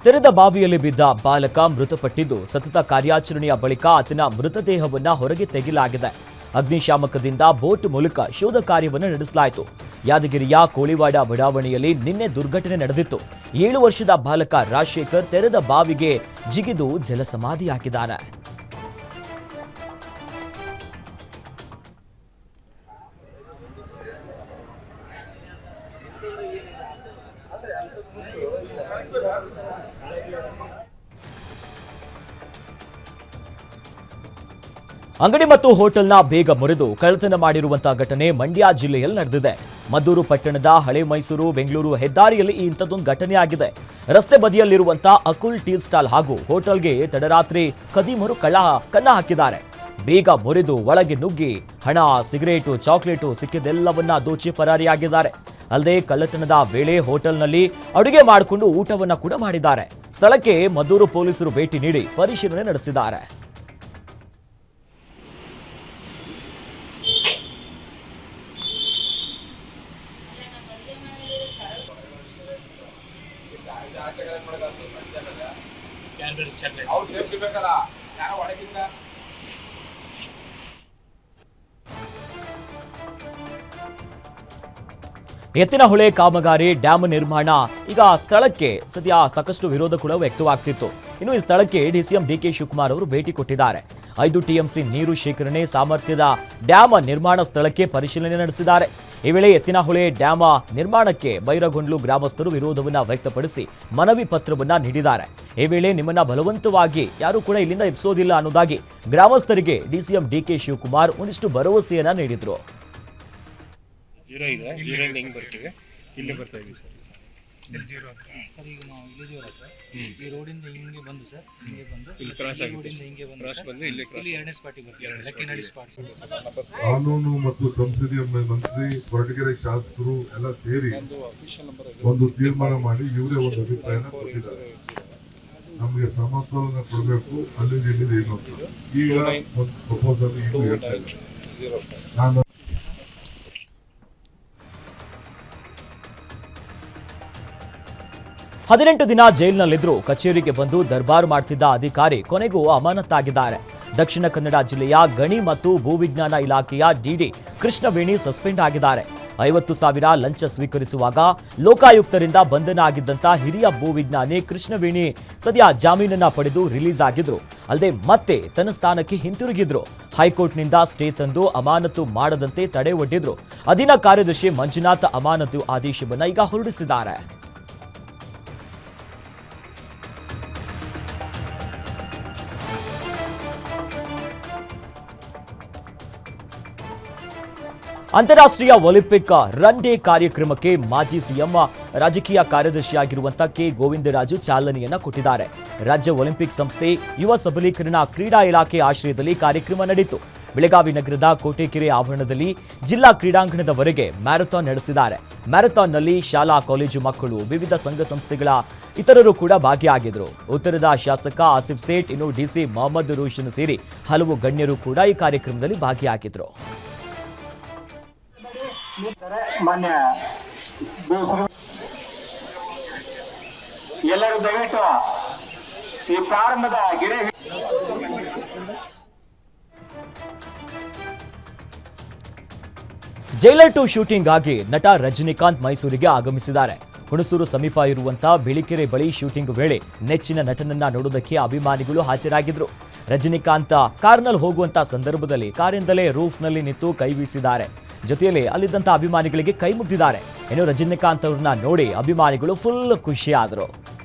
ತೆರೆದ ಬಾವಿಯಲ್ಲಿ ಬಿದ್ದ ಬಾಲಕ ಮೃತಪಟ್ಟಿದ್ದು ಸತತ ಕಾರ್ಯಾಚರಣೆಯ ಬಳಿಕ ಆತನ ಮೃತದೇಹವನ್ನ ಹೊರಗೆ ತೆಗೆಯಲಾಗಿದೆ. ಅಗ್ನಿಶಾಮಕದಿಂದ ಬೋಟ್ ಮೂಲಕ ಶೋಧ ಕಾರ್ಯವನ್ನು ನಡೆಸಲಾಯಿತು. ಯಾದಗಿರಿಯ ಕೋಳಿವಾಡ ಬಡಾವಣೆಯಲ್ಲಿ ನಿನ್ನೆ ದುರ್ಘಟನೆ ನಡೆದಿತ್ತು. ಏಳು ವರ್ಷದ ಬಾಲಕ ರಾಜಶೇಖರ್ ತೆರೆದ ಬಾವಿಗೆ ಜಿಗಿದು ಜಲಸಮಾಧಿಯಾಗಿದ್ದಾನೆ ಅಂಗಡಿ ಮತ್ತು ಹೋಟೆಲ್ನ ಬೇಗ ಮುರಿದು ಕಳ್ಳತನ ಮಾಡಿರುವಂತಹ ಘಟನೆ ಮಂಡ್ಯ ಜಿಲ್ಲೆಯಲ್ಲಿ ನಡೆದಿದೆ. ಮದ್ದೂರು ಪಟ್ಟಣದ ಹಳೆ ಮೈಸೂರು ಬೆಂಗಳೂರು ಹೆದ್ದಾರಿಯಲ್ಲಿ ಈ ಇಂಥದ್ದೊಂದು ಘಟನೆ ರಸ್ತೆ ಬದಿಯಲ್ಲಿರುವಂತಹ ಅಕುಲ್ ಟೀ ಸ್ಟಾಲ್ ಹಾಗೂ ಹೋಟೆಲ್ಗೆ ತಡರಾತ್ರಿ ಕದೀಮರು ಕಳ್ಳ ಕನ್ನ ಹಾಕಿದ್ದಾರೆ. ಬೇಗ ಮುರಿದು ಒಳಗೆ ನುಗ್ಗಿ ಹಣ, ಸಿಗರೇಟು, ಚಾಕ್ಲೇಟು ಸಿಕ್ಕಿದ್ದೆಲ್ಲವನ್ನ ದೋಚಿ ಪರಾರಿಯಾಗಿದ್ದಾರೆ ಅಲ್ಲದೆ ಕಳ್ಳತನದ ವೇಳೆ ಹೋಟೆಲ್ನಲ್ಲಿ ಅಡುಗೆ ಮಾಡಿಕೊಂಡು ಊಟವನ್ನ ಕೂಡ ಮಾಡಿದ್ದಾರೆ. ಸ್ಥಳಕ್ಕೆ ಮದ್ದೂರು ಪೊಲೀಸರು ಭೇಟಿ ನೀಡಿ ಪರಿಶೀಲನೆ ನಡೆಸಿದ್ದಾರೆ. ಎತ್ತಿನಹೊಳೆ ಕಾಮಗಾರಿ ಡ್ಯಾಮ್ ನಿರ್ಮಾಣ ಈಗ ಸ್ಥಳಕ್ಕೆ ಸದ್ಯ ಸಾಕಷ್ಟು ವಿರೋಧ ಕೂಡ ವ್ಯಕ್ತವಾಗ್ತಿತ್ತು. ಇನ್ನು ಈ ಸ್ಥಳಕ್ಕೆ ಡಿಸಿಎಂ ಡಿಕೆ ಶಿವಕುಮಾರ್ ಅವರು ಭೇಟಿ ಕೊಟ್ಟಿದ್ದಾರೆ. ಐದು ಟಿಎಂಸಿ ನೀರು ಶೇಖರಣೆ ಸಾಮರ್ಥ್ಯದ ಡ್ಯಾಮ್ ನಿರ್ಮಾಣ ಸ್ಥಳಕ್ಕೆ ಪರಿಶೀಲನೆ ನಡೆಸಿದ್ದಾರೆ. ಈ ವೇಳೆ ಎತ್ತಿನಹೊಳೆ ಡ್ಯಾಮ ನಿರ್ಮಾಣಕ್ಕೆ ಬೈರಗೊಂಡ್ಲು ಗ್ರಾಮಸ್ಥರು ವಿರೋಧವನ್ನ ವ್ಯಕ್ತಪಡಿಸಿ ಮನವಿ ಪತ್ರವನ್ನ ನೀಡಿದ್ದಾರೆ. ಈ ವೇಳೆ ನಿಮ್ಮನ್ನ ಬಲವಂತವಾಗಿ ಯಾರೂ ಕೂಡ ಇಲ್ಲಿಂದ ಎಬ್ಸೋದಿಲ್ಲ ಅನ್ನೋದಾಗಿ ಗ್ರಾಮಸ್ಥರಿಗೆ ಡಿಸಿಎಂ ಡಿಕೆ ಶಿವಕುಮಾರ್ ಒಂದಿಷ್ಟು ಭರವಸೆಯನ್ನ ನೀಡಿದ್ರು. ಜೀರೋ ಇದೆ ಜೀರೋಯಿಂದ ಹೆಂಗ್ ಬರ್ತೀವಿ ಇಲ್ಲಿ ಬರ್ತಾ ಸರ್ ಸರ್ ಈಗ ನಾವು ಇಲ್ಲಿದೀವಲ್ಲ ಸರ್. ಈ ರೋಡಿಂದ ಹಿಂಗೆ ಬಂದು ಸರ್ ಹಿಂಗೆ ಬಂದು ಇಲ್ಲಿ ಕ್ರಾಸ್ ರೋಡಿಂದ ಹಿಂಗೆ ಬಂದು ಕ್ರಾಸ್ ಬಂದು ಇಲ್ಲಿ ಕ್ರಾಸ್ ಇಲ್ಲಿ ಎರಡನೇ ಸ್ಪಾಟಿಗೆ ಬರ್ತೀವಿ ಸ್ಪಾಟ್ ಕಾನೂನು ಮತ್ತು ಸಂಸದೀಯ ಮಂತ್ರಿ ಕೊರಟಗೆರೆ ಶಾಸಕರು ಎಲ್ಲ ಸೇರಿ ಒಂದು ತೀರ್ಮಾನ ಮಾಡಿ ಇವರೇ ಒಂದು ಅಭಿಪ್ರಾಯನ ಕೊಟ್ಟಿದ್ದಾರೆ. ನಮಗೆ ಸಮತೋಲನ ಕೊಡಬೇಕು ಅಲ್ಲಿಂದ ಇಲ್ಲಿಂದ ಏನು ಅಂತ ಈಗ ಒಂದು ಪ್ರಪೋಸಲ್ ಈಗ ಹೇಳ್ತಾ ನಾನು ಹದಿನೆಂಟು ದಿನ ಜೈಲಿನಲ್ಲಿದ್ದರೂ ಕಚೇರಿಗೆ ಬಂದು ದರ್ಬಾರು ಮಾಡ್ತಿದ್ದ ಅಧಿಕಾರಿ ಕೊನೆಗೂ ಅಮಾನತ್ತಾಗಿದ್ದಾರೆ ದಕ್ಷಿಣ ಕನ್ನಡ ಜಿಲ್ಲೆಯ ಗಣಿ ಮತ್ತು ಭೂವಿಜ್ಞಾನ ಇಲಾಖೆಯ ಡಿಡಿ ಕೃಷ್ಣವೇಣಿ ಸಸ್ಪೆಂಡ್ ಆಗಿದ್ದಾರೆ. ಐವತ್ತು ಸಾವಿರ ಲಂಚ ಸ್ವೀಕರಿಸುವಾಗ ಲೋಕಾಯುಕ್ತರಿಂದ ಬಂಧನ ಆಗಿದ್ದಂತ ಹಿರಿಯ ಭೂವಿಜ್ಞಾನಿ ಕೃಷ್ಣವೇಣಿ ಸದ್ಯ ಜಾಮೀನನ್ನ ಪಡೆದು ರಿಲೀಸ್ ಆಗಿದ್ರು. ಅಲ್ಲದೆ ಮತ್ತೆ ತನ್ನ ಸ್ಥಾನಕ್ಕೆ ಹಿಂತಿರುಗಿದ್ರು. ಹೈಕೋರ್ಟ್ನಿಂದ ಸ್ಟೇ ತಂದು ಅಮಾನತು ಮಾಡದಂತೆ ತಡೆ ಒಡ್ಡಿದ್ರು. ಅಧೀನ ಕಾರ್ಯದರ್ಶಿ ಮಂಜುನಾಥ್ ಅಮಾನತು ಆದೇಶವನ್ನು ಈಗ ಹೊರಡಿಸಿದ್ದಾರೆ. ಅಂತಾರಾಷ್ಟ್ರೀಯ ಒಲಿಂಪಿಕ್ ರನ್ ಡೇ ಕಾರ್ಯಕ್ರಮಕ್ಕೆ ಮಾಜಿ ಸಿಎಂ, ರಾಜಕೀಯ ಕಾರ್ಯದರ್ಶಿಯಾಗಿರುವಂತಹ ಕೆ. ಗೋವಿಂದರಾಜು ಚಾಲನೆಯನ್ನ ಕೊಟ್ಟಿದ್ದಾರೆ. ರಾಜ್ಯ ಒಲಿಂಪಿಕ್ ಸಂಸ್ಥೆ ಯುವ ಸಬಲೀಕರಣ ಕ್ರೀಡಾ ಇಲಾಖೆ ಆಶ್ರಯದಲ್ಲಿ ಕಾರ್ಯಕ್ರಮ ನಡೆಯಿತು. ಬೆಳಗಾವಿ ನಗರದ ಕೋಟೆಕೆರೆ ಆವರಣದಲ್ಲಿ ಜಿಲ್ಲಾ ಕ್ರೀಡಾಂಗಣದವರೆಗೆ ಮ್ಯಾರಥಾನ್ ನಡೆಸಿದ್ದಾರೆ. ಮ್ಯಾರಥಾನ್ನಲ್ಲಿ ಶಾಲಾ, ಕಾಲೇಜು ಮಕ್ಕಳು, ವಿವಿಧ ಸಂಘ ಸಂಸ್ಥೆಗಳ ಇತರರು ಕೂಡ ಭಾಗಿಯಾಗಿದ್ರು ಉತ್ತರದ ಶಾಸಕ ಆಸಿಫ್ ಸೇಠ್, ಇನ್ನು ಡಿಸಿ ಮೊಹಮ್ಮದ್ ರೋಷನ್ ಸೇರಿ ಹಲವು ಗಣ್ಯರು ಕೂಡ ಈ ಕಾರ್ಯಕ್ರಮದಲ್ಲಿ ಭಾಗಿಯಾಗಿದ್ರು. ಎಲ್ಲರೂ ದಯವಿಟ್ಟು ಈ ಪ್ರಾರಂಭದ ಗಿಡ ಜೈಲರ್ ಟು ಶೂಟಿಂಗ್ ಆಗಿ ನಟ ರಜನಿಕಾಂತ್ ಮೈಸೂರಿಗೆ ಆಗಮಿಸಿದ್ದಾರೆ. ಹುಣಸೂರು ಸಮೀಪ ಇರುವಂತಹ ಬಿಳಿಕೆರೆ ಬಳಿ ಶೂಟಿಂಗ್ ವೇಳೆ ನೆಚ್ಚಿನ ನಟನನ್ನ ನೋಡೋದಕ್ಕೆ ಅಭಿಮಾನಿಗಳು ಹಾಜರಾಗಿದ್ರು. ರಜನಿಕಾಂತ್ ಕಾರ್ನಲ್ಲಿ ಹೋಗುವಂತಹ ಸಂದರ್ಭದಲ್ಲಿ ಕಾರಿಂದಲೇ ರೂಫ್ನಲ್ಲಿ ನಿಂತು ಕೈ ಬೀಸಿದ್ದಾರೆ. ಜೊತೆಯಲ್ಲಿ ಅಲ್ಲಿದ್ದಂಥ ಅಭಿಮಾನಿಗಳಿಗೆ ಕೈ ಮುಗ್ದಿದ್ದಾರೆ. ಇನ್ನು ರಜನಿಕಾಂತ್ ಅವ್ರನ್ನ ನೋಡಿ ಅಭಿಮಾನಿಗಳು ಫುಲ್ ಖುಷಿಯಾದರು.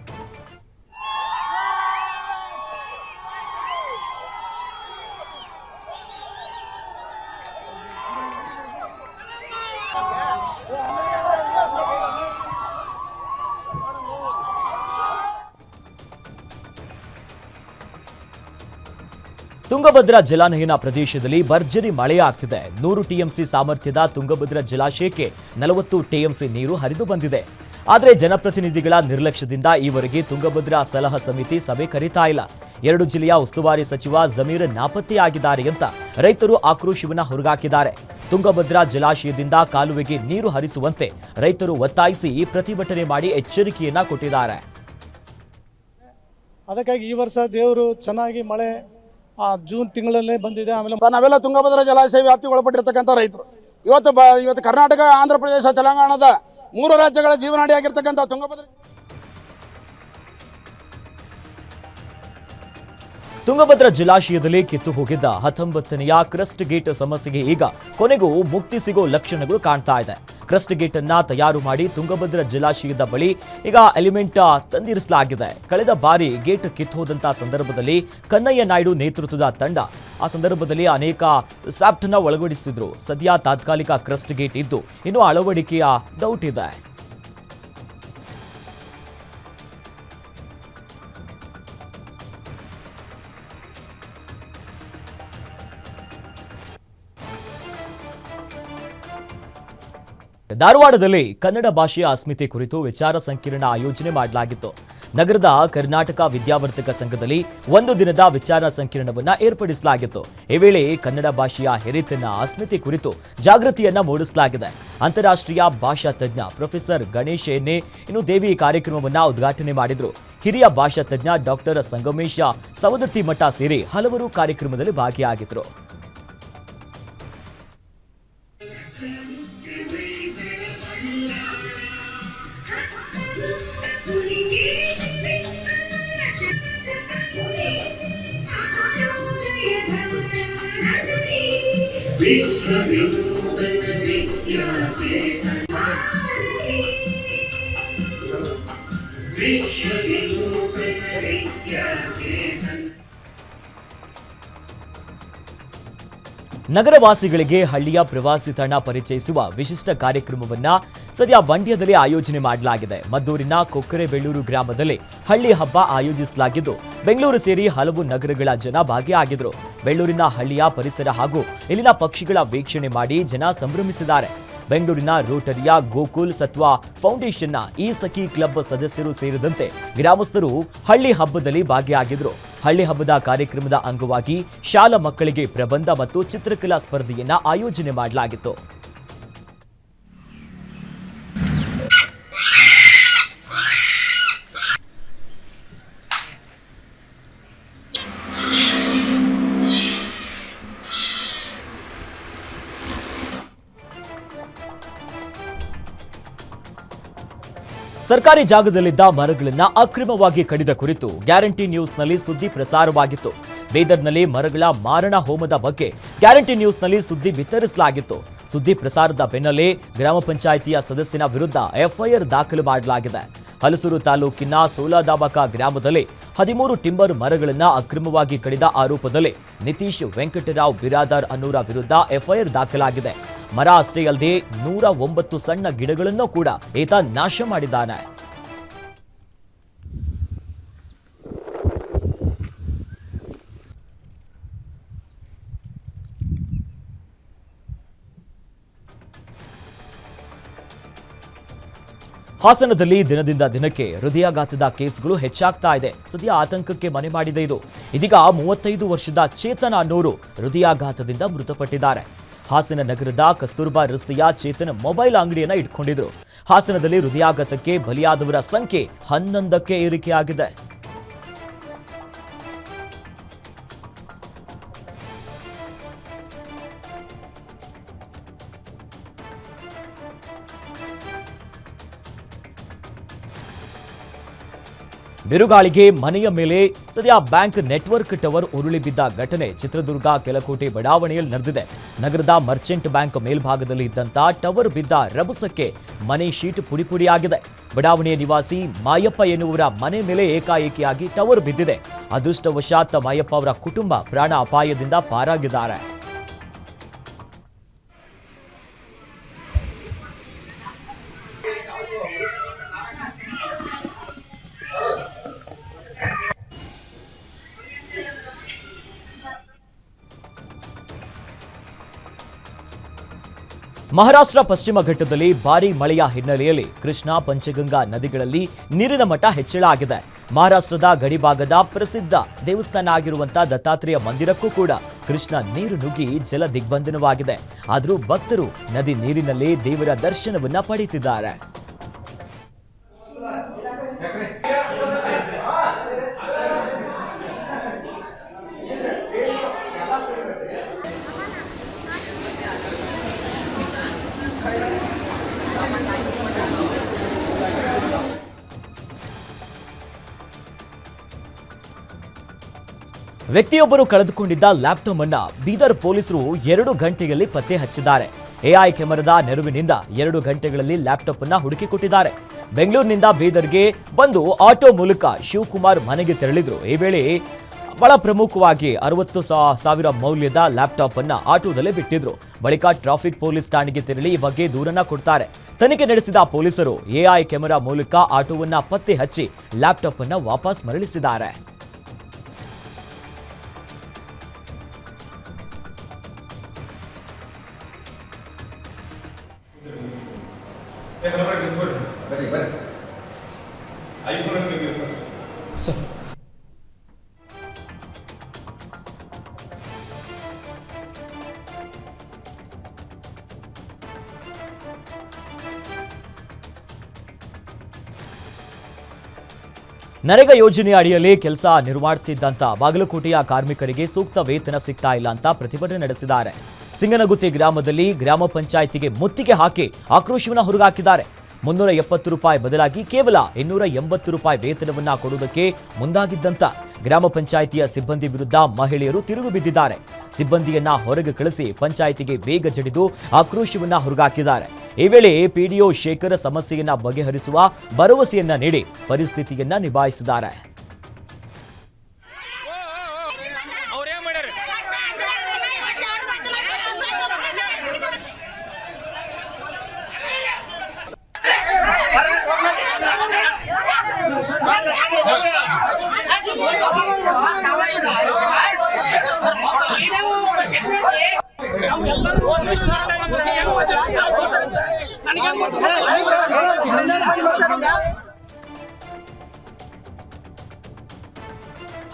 ತುಂಗಭದ್ರಾ ಜಲಾನಯನ ಪ್ರದೇಶದಲ್ಲಿ ಭರ್ಜರಿ ಮಳೆಯಾಗ್ತಿದೆ. ನೂರು ಟಿಎಂಸಿ ಸಾಮರ್ಥ್ಯದ ತುಂಗಭದ್ರಾ ಜಲಾಶಯಕ್ಕೆ ನಲವತ್ತು ಟಿಎಂಸಿ ನೀರು ಹರಿದು ಬಂದಿದೆ. ಆದರೆ ಜನಪ್ರತಿನಿಧಿಗಳ ನಿರ್ಲಕ್ಷ್ಯದಿಂದ ಈವರೆಗೆ ತುಂಗಭದ್ರಾ ಸಲಹಾ ಸಮಿತಿ ಸಭೆ ಕರೀತಾ ಇಲ್ಲ. ಎರಡು ಜಿಲ್ಲೆಯ ಉಸ್ತುವಾರಿ ಸಚಿವ ಜಮೀರ್ ನಾಪತ್ತೆಯಾಗಿದ್ದಾರೆ ಅಂತ ರೈತರು ಆಕ್ರೋಶವನ್ನು ಹೊರಗಾಕಿದ್ದಾರೆ. ತುಂಗಭದ್ರಾ ಜಲಾಶಯದಿಂದ ಕಾಲುವೆಗೆ ನೀರು ಹರಿಸುವಂತೆ ರೈತರು ಒತ್ತಾಯಿಸಿ ಪ್ರತಿಭಟನೆ ಮಾಡಿ ಎಚ್ಚರಿಕೆಯನ್ನ ಕೊಟ್ಟಿದ್ದಾರೆ. ಅದಕ್ಕಾಗಿ ಈ ವರ್ಷ ದೇವರು ಚೆನ್ನಾಗಿ ಮಳೆ ಆ ಜೂನ್ ತಿಂಗಳಲ್ಲೇ ಬಂದಿದೆ, ಆಮೇಲೆ ನಾವೆಲ್ಲ ತುಂಗಭದ್ರಾ ಜಲಾಶಯ ವ್ಯಾಪ್ತಿ ಒಳಪಟ್ಟಿರ್ತಕ್ಕಂಥ ರೈತರು. ಇವತ್ತು ಇವತ್ತು ಕರ್ನಾಟಕ, ಆಂಧ್ರ ಪ್ರದೇಶ, ತೆಲಂಗಾಣದ ಮೂರು ರಾಜ್ಯಗಳ ಜೀವನಾಡಿಯಾಗಿರ್ತಕ್ಕಂಥ ತುಂಗಭದ್ರಾ ತುಂಗಭದ್ರಾ ಜಲಾಶಯದಲ್ಲಿ ಕಿತ್ತು ಹೋಗಿದ್ದ ಹತ್ತೊಂಬತ್ತನೆಯ ಕ್ರಸ್ಟ್ ಗೇಟ್ ಸಮಸ್ಯೆಗೆ ಈಗ ಕೊನೆಗೂ ಮುಕ್ತಿ ಸಿಗೋ ಲಕ್ಷಣಗಳು ಕಾಣ್ತಾ ಇದೆ. ಕ್ರಸ್ಟ್ ಗೇಟ್ ಅನ್ನ ತಯಾರು ಮಾಡಿ ತುಂಗಭದ್ರಾ ಜಲಾಶಯದ ಬಳಿ ಈಗ ಎಲಿಮೆಂಟ್ ತಂದಿರಿಸಲಾಗಿದೆ. ಕಳೆದ ಬಾರಿ ಗೇಟ್ ಕಿತ್ತೋದಂತಹ ಸಂದರ್ಭದಲ್ಲಿ ಕನ್ನಯ್ಯ ನಾಯ್ಡು ನೇತೃತ್ವದ ತಂಡ ಆ ಸಂದರ್ಭದಲ್ಲಿ ಅನೇಕ ಸ್ಯಾಪ್ಟನ್ನ ಒಳಗಡಿಸಿದ್ರು. ಸದ್ಯ ತಾತ್ಕಾಲಿಕ ಕ್ರಸ್ಟ್ ಗೇಟ್ ಇದ್ದು ಇನ್ನು ಅಳವಡಿಕೆಯ ಡೌಟ್ ಇದೆ. ಧಾರವಾಡದಲ್ಲಿ ಕನ್ನಡ ಭಾಷೆಯ ಅಸ್ಮಿತೆ ಕುರಿತು ವಿಚಾರ ಸಂಕಿರಣ ಆಯೋಜನೆ ಮಾಡಲಾಗಿತ್ತು. ನಗರದ ಕರ್ನಾಟಕ ವಿದ್ಯಾವರ್ತಕ ಸಂಘದಲ್ಲಿ ಒಂದು ದಿನದ ವಿಚಾರ ಸಂಕಿರಣವನ್ನು ಏರ್ಪಡಿಸಲಾಗಿತ್ತು. ಈ ವೇಳೆ ಕನ್ನಡ ಭಾಷೆಯ ಹಿರಿತನ ಅಸ್ಮಿತೆ ಕುರಿತು ಜಾಗೃತಿಯನ್ನ ಮೂಡಿಸಲಾಗಿದೆ. ಅಂತಾರಾಷ್ಟ್ರೀಯ ಭಾಷಾ ತಜ್ಞ ಪ್ರೊಫೆಸರ್ ಗಣೇಶ್ ಎನ್ನೆ ಇನ್ನು ದೇವಿ ಕಾರ್ಯಕ್ರಮವನ್ನು ಉದ್ಘಾಟನೆ ಮಾಡಿದ್ರು. ಹಿರಿಯ ಭಾಷಾ ತಜ್ಞ ಡಾಕ್ಟರ್ ಸಂಗಮೇಶ ಸವದತ್ತಿ ಮಠ ಸೇರಿ ಹಲವರು ಕಾರ್ಯಕ್ರಮದಲ್ಲಿ ಭಾಗಿಯಾಗಿದ್ರು. ನಗರವಾಸಿಗಳಿಗೆ ಹಳ್ಳಿಯ ಪ್ರವಾಸಿ ತಾಣ ಪರಿಚಯಿಸುವ ವಿಶಿಷ್ಟ ಕಾರ್ಯಕ್ರಮವನ್ನ ಸದ್ಯ ಮಂಡ್ಯದಲ್ಲಿ ಆಯೋಜನೆ ಮಾಡಲಾಗಿದೆ. ಮದ್ದೂರಿನ ಕೊಕ್ಕರೆಬೆಳ್ಳೂರು ಗ್ರಾಮದಲ್ಲಿ ಹಳ್ಳಿ ಹಬ್ಬ ಆಯೋಜಿಸಲಾಗಿದ್ದು, ಬೆಂಗಳೂರು ಸೇರಿ ಹಲವು ನಗರಗಳ ಜನ ಭಾಗಿಯಾಗಿದ್ರು. ಬೆಳ್ಳೂರಿನ ಹಳ್ಳಿಯ ಪರಿಸರ ಹಾಗೂ ಇಲ್ಲಿನ ಪಕ್ಷಿಗಳ ವೀಕ್ಷಣೆ ಮಾಡಿ ಜನ ಸಂಭ್ರಮಿಸಿದ್ದಾರೆ. ಬೆಂಗಳೂರಿನ ರೋಟರಿಯ ಗೋಕುಲ್ ಸತ್ವ ಫೌಂಡೇಶನ್ನ ಈ ಸಖಿ ಕ್ಲಬ್ ಸದಸ್ಯರು ಸೇರಿದಂತೆ ಗ್ರಾಮಸ್ಥರು ಹಳ್ಳಿ ಹಬ್ಬದಲ್ಲಿ ಭಾಗಿಯಾಗಿದ್ದರು ಹಳ್ಳಿ ಹಬ್ಬದ ಕಾರ್ಯಕ್ರಮದ ಅಂಗವಾಗಿ ಶಾಲಾ ಮಕ್ಕಳಿಗೆ ಪ್ರಬಂಧ ಮತ್ತು ಚಿತ್ರಕಲಾ ಸ್ಪರ್ಧೆಯನ್ನ ಆಯೋಜನೆ ಮಾಡಲಾಗಿತ್ತು. ಸರ್ಕಾರಿ ಜಾಗದಲ್ಲಿದ್ದ ಮರಗಳನ್ನು ಅಕ್ರಮವಾಗಿ ಕಡಿದ ಕುರಿತು ಗ್ಯಾರಂಟಿ ನ್ಯೂಸ್ನಲ್ಲಿ ಸುದ್ದಿ ಪ್ರಸಾರವಾಗಿತ್ತು. ಬೀದರ್ನಲ್ಲಿ ಮರಗಳ ಮಾರಣ ಹೋಮದ ಬಗ್ಗೆ ಗ್ಯಾರಂಟಿ ನ್ಯೂಸ್ನಲ್ಲಿ ಸುದ್ದಿ ಬಿತ್ತರಿಸಲಾಗಿತ್ತು. ಸುದ್ದಿ ಪ್ರಸಾರದ ಬೆನ್ನಲ್ಲೇ ಗ್ರಾಮ ಪಂಚಾಯಿತಿಯ ಸದಸ್ಯನ ವಿರುದ್ಧ ಎಫ್ಐಆರ್ ದಾಖಲು ಮಾಡಲಾಗಿದೆ. ಹಲಸೂರು ತಾಲೂಕಿನ ಸೋಲಾದಾಬಕ ಗ್ರಾಮದಲ್ಲಿ ಹದಿಮೂರು ಟಿಂಬರ್ ಮರಗಳನ್ನು ಅಕ್ರಮವಾಗಿ ಕಡಿದ ಆರೋಪದಲ್ಲಿ ನಿತೀಶ್ ವೆಂಕಟರಾವ್ ಬಿರಾದಾರ್ ಅನ್ನೋರ ವಿರುದ್ಧ ಎಫ್ಐಆರ್ ದಾಖಲಾಗಿದೆ. ಮರ ಅಷ್ಟೇ ಅಲ್ಲದೆ ನೂರ ಒಂಬತ್ತು ಸಣ್ಣ ಗಿಡಗಳನ್ನು ಕೂಡ ಈತ ನಾಶ ಮಾಡಿದ್ದಾನೆ. ಹಾಸನದಲ್ಲಿ ದಿನದಿಂದ ದಿನಕ್ಕೆ ಹೃದಯಾಘಾತದ ಕೇಸ್ಗಳು ಹೆಚ್ಚಾಗ್ತಾ ಇದೆ. ಸದ್ಯ ಆತಂಕಕ್ಕೆ ಮನೆ ಮಾಡಿದೆ ಇದು. ಇದೀಗ ಮೂವತ್ತೈದು ವರ್ಷದ ಚೇತನ ಅನ್ನೋರು ಹೃದಯಾಘಾತದಿಂದ ಮೃತಪಟ್ಟಿದ್ದಾರೆ. ಹಾಸನ ನಗರದ ಕಸ್ತೂರ್ಬಾ ರಸ್ತೆಯ ಚೇತನ ಮೊಬೈಲ್ ಅಂಗಡಿಯನ್ನ ಇಟ್ಕೊಂಡಿದ್ರು. ಹಾಸನದಲ್ಲಿ ಹೃದಯಾಘಾತಕ್ಕೆ ಬಲಿಯಾದವರ ಸಂಖ್ಯೆ ಹನ್ನೊಂದಕ್ಕೆ ಏರಿಕೆಯಾಗಿದೆ. ಬಿರುಗಾಳಿಗೆ ಮನೆಯ ಮೇಲೆ ಸದ್ಯ ಬ್ಯಾಂಕ್ ನೆಟ್ವರ್ಕ್ ಟವರ್ ಉರುಳಿ ಬಿದ್ದ ಘಟನೆ. ಚಿತ್ರದುರ್ಗ ಕೆಲಕೋಟೆ ಬಡಾವಣೆಯಲ್ಲಿ ನಡೆದಿದೆ. ನಗರದ ಮರ್ಚೆಂಟ್ ಬ್ಯಾಂಕ್ ಮೇಲ್ಭಾಗದಲ್ಲಿ ಇದ್ದಂತ ಟವರ್ ಬಿದ್ದ ರಭಸಕ್ಕೆ ಮನೆ ಶೀಟ್ ಪುಡಿಪುಡಿಯಾಗಿದೆ. ಬಡಾವಣೆಯ ನಿವಾಸಿ ಮಾಯಪ್ಪ ಎನ್ನುವರ ಮನೆ ಮೇಲೆ ಏಕಾಏಕಿಯಾಗಿ ಟವರ್ ಬಿದ್ದಿದೆ. ಅದೃಷ್ಟವಶಾತ್ ಮಾಯಪ್ಪ ಅವರ ಕುಟುಂಬ ಪ್ರಾಣ ಅಪಾಯದಿಂದ ಪಾರಾಗಿದ್ದಾರೆ. ಮಹಾರಾಷ್ಟ್ರ ಪಶ್ಚಿಮ ಘಟ್ಟದಲ್ಲಿ ಭಾರೀ ಮಳೆಯ ಹಿನ್ನೆಲೆಯಲ್ಲಿ ಕೃಷ್ಣಾ ಪಂಚಗಂಗಾ ನದಿಗಳಲ್ಲಿ ನೀರಿನ ಮಟ್ಟ ಹೆಚ್ಚಳ ಆಗಿದೆ. ಮಹಾರಾಷ್ಟ್ರದ ಗಡಿಭಾಗದ ಪ್ರಸಿದ್ಧ ದೇವಸ್ಥಾನ ಆಗಿರುವಂತಹ ದತ್ತಾತ್ರೇಯ ಮಂದಿರಕ್ಕೂ ಕೂಡ ಕೃಷ್ಣ ನೀರು ನುಗ್ಗಿ ಜಲ ದಿಗ್ಬಂಧನವಾಗಿದೆ. ಆದರೂ ಭಕ್ತರು ನದಿ ನೀರಿನಲ್ಲಿ ದೇವರ ದರ್ಶನವನ್ನ ಪಡೆಯುತ್ತಿದ್ದಾರೆ. ವ್ಯಕ್ತಿಯೊಬ್ಬರು ಕಳೆದುಕೊಂಡಿದ್ದ ಲ್ಯಾಪ್ಟಾಪ್ ಅನ್ನ ಬೀದರ್ ಪೊಲೀಸರು ಎರಡು ಗಂಟೆಯಲ್ಲಿ ಪತ್ತೆ ಹಚ್ಚಿದ್ದಾರೆ. ಎಐ ಕ್ಯಾಮೆರಾದ ನೆರವಿನಿಂದ ಎರಡು ಗಂಟೆಗಳಲ್ಲಿ ಲ್ಯಾಪ್ಟಾಪ್ ಅನ್ನ ಹುಡುಕಿಕೊಟ್ಟಿದ್ದಾರೆ. ಬೆಂಗಳೂರಿನಿಂದ ಬೀದರ್ಗೆ ಬಂದು ಆಟೋ ಮೂಲಕ ಶಿವಕುಮಾರ್ ಮನೆಗೆ ತೆರಳಿದ್ರು. ಈ ವೇಳೆ ಬಹಳ ಪ್ರಮುಖವಾಗಿ ಅರವತ್ತು ಸಾವಿರ ಮೌಲ್ಯದ ಲ್ಯಾಪ್ಟಾಪ್ ಅನ್ನ ಆಟೋದಲ್ಲೇ ಬಿಟ್ಟಿದ್ರು. ಬಳಿಕ ಟ್ರಾಫಿಕ್ ಪೊಲೀಸ್ ಠಾಣೆಗೆ ತೆರಳಿ ಈ ಬಗ್ಗೆ ದೂರನ್ನ ಕೊಡ್ತಾರೆ. ತನಿಖೆ ನಡೆಸಿದ ಪೊಲೀಸರು ಎಐ ಕ್ಯಾಮೆರಾ ಮೂಲಕ ಆಟೋವನ್ನ ಪತ್ತೆ ಹಚ್ಚಿ ಲ್ಯಾಪ್ಟಾಪ್ ಅನ್ನ ವಾಪಸ್ ಮರಳಿಸಿದ್ದಾರೆ. ನರೇಗಾ ಯೋಜನೆ ಅಡಿಯಲ್ಲಿ ಕೆಲಸ ನಿರ್ಮಾಡ್ತಿದ್ದಂತ ಬಾಗಲಕೋಟೆಯ ಕಾರ್ಮಿಕರಿಗೆ ಸೂಕ್ತ ವೇತನ ಸಿಗ್ತಾ ಇಲ್ಲ ಅಂತ ಪ್ರತಿಭಟನೆ ನಡೆಸಿದ್ದಾರೆ. ಸಿಂಗನಗುತ್ತಿ ಗ್ರಾಮದಲ್ಲಿ ಗ್ರಾಮ ಪಂಚಾಯಿತಿಗೆ ಮುತ್ತಿಗೆ ಹಾಕಿ ಆಕ್ರೋಶವನ್ನ ಹೊರಗಾಕಿದ್ದಾರೆ. ಮುನ್ನೂರ ಎಪ್ಪತ್ತು ರೂಪಾಯಿ ಬದಲಾಗಿ ಕೇವಲ ಇನ್ನೂರ ಎಂಬತ್ತು ರೂಪಾಯಿ ವೇತನವನ್ನ ಕೊಡುವುದಕ್ಕೆ ಮುಂದಾಗಿದ್ದಂತ ಗ್ರಾಮ ಪಂಚಾಯಿತಿಯ ಸಿಬ್ಬಂದಿ ವಿರುದ್ಧ ಮಹಿಳೆಯರು ತಿರುಗು ಬಿದ್ದಿದ್ದಾರೆ. ಸಿಬ್ಬಂದಿಯನ್ನ ಹೊರಗೆ ಕಳಿಸಿ ಪಂಚಾಯಿತಿಗೆ ಬೇಗ ಜಡಿದು ಆಕ್ರೋಶವನ್ನ ಹೊರಗಾಕಿದ್ದಾರೆ. ಈ ವೇಳೆ ಪಿಡಿಒ ಶೇಖರ ಸಮಸ್ಯೆಯನ್ನ ಬಗೆಹರಿಸುವ ಭರವಸೆಯನ್ನ ನೀಡಿ ಪರಿಸ್ಥಿತಿಯನ್ನ ನಿಭಾಯಿಸಿದ್ದಾರೆ.